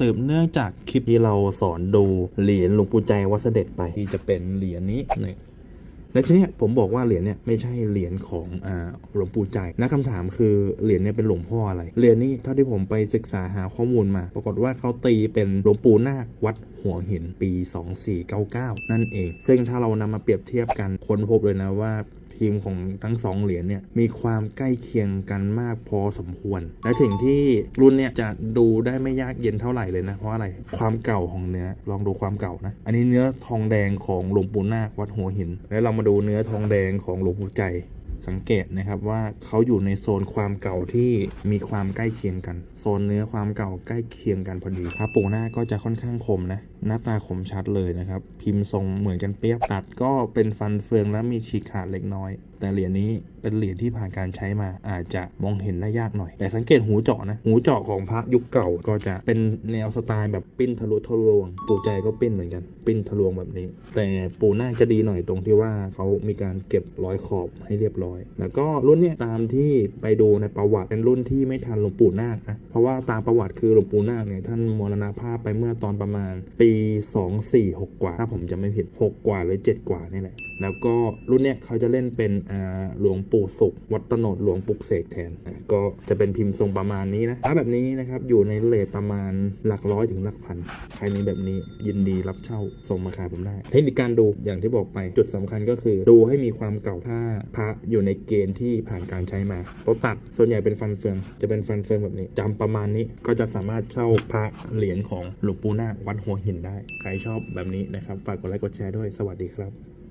สืบเนื่องจากคลิปที่เราสอนดูเหรียญหลวงปู่ใจวัดเสด็จไปที่จะเป็นเหรียญนี้เนี่ยและทีนี้ผมบอกว่าเหรียญเนี่ยไม่ใช่เหรียญของอ่าหลวงปู่ใจนะคำถามคือเหรียญเนี่ยเป็นหลวงพ่ออะไรเหรียญนี้เท่าที่ผมไปศึกษาหาข้อมูลมา ปรากฏว่าเขาตีเป็นหลวงปู่นาควัด หัวหินปี 2499 นั่นเอง ซึ่งถ้าเรานำมาเปรียบเทียบกันค้นพบเลยนะว่าพิมของทั้งสองเหรียญเนี่ยมีความใกล้เคียงกันมากพอสมควร และสิ่งที่รุ่นเนี่ยจะดูได้ไม่ยากเย็นเท่าไหร่เลยนะ เพราะอะไรความเก่าของเนื้อลองดูความเก่านะ อันนี้เนื้อทองแดงของหลวงปู่นาควัดหัวหิน แล้วเรามาดูเนื้อทองแดงของหลวงปู่ใจ สังเกตนะครับว่าเขาอยู่ในโซนความเก่าที่มีความใกล้เคียงกัน โซนเนื้อความเก่าใกล้เคียงกันพอดีพระปูหน้าก็จะค่อนข้างคมนะ หน้าตาคมชัดเลยนะครับ พิมพ์ทรงเหมือนกันเปียบตัดก็เป็นฟันเฟืองและมีฉีกขาดเล็กน้อย แต่เหรียญนี้เป็นเหรียญที่ผ่านการใช้มาอาจจะมองเห็นได้ยากหน่อย แต่สังเกตหูเจาะนะ หูเจาะของพระยุคเก่าก็จะเป็นแนวสไตล์แบบปิ้นทะลุทะลวง ปู่ใจก็ปิ้นเหมือนกัน ปิ้นทะลวงแบบนี้ แต่ปู่นาจะดีหน่อยตรงที่ว่าเขามีการเก็บร้อยขอบให้เรียบร้อยแล้วก็รุ่นเนี้ยตามที่ไปดูในประวัติเป็นรุ่นที่ไม่ทันหลวงปู่นาคนะเพราะว่าตามประวัติคือหลวงปู่นาคเนี่ยท่านมรณภาพไปเมื่อตอนประมาณปี 246 กว่าถ้าผมจะไม่ผิด 6 กว่าหรือ 7 กว่านี่แหละแล้วก็รุ่นเนี้ยเขาจะเล่นเป็นหลวงปู่สุข วัดตโนดหลวงปุกเสกแทน ก็จะเป็นพิมพ์ทรงประมาณนี้นะถ้าแบบนี้นะครับอยู่ในเลทประมาณหลักร้อยถึงหลักพันใครมีแบบนี้ยินดีรับเช่าส่งมาขายผมได้ เทคนิคการดูอย่างที่บอกไปจุดสำคัญก็คือ ดูให้มีความเก่าถ้าพระอยู่ในเกณฑ์ที่ผ่านการใช้มาตัวตัดส่วนใหญ่เป็นฟันเฟือง จะเป็นฟันเฟืองแบบนี้จำประมาณนี้ก็จะสามารถเช่าพระเหรียญของหลวงปู่นาควัดหัวหินได้ ใครชอบแบบนี้นะครับ ฝากกดไลค์กดแชร์ด้วย สวัสดีครับ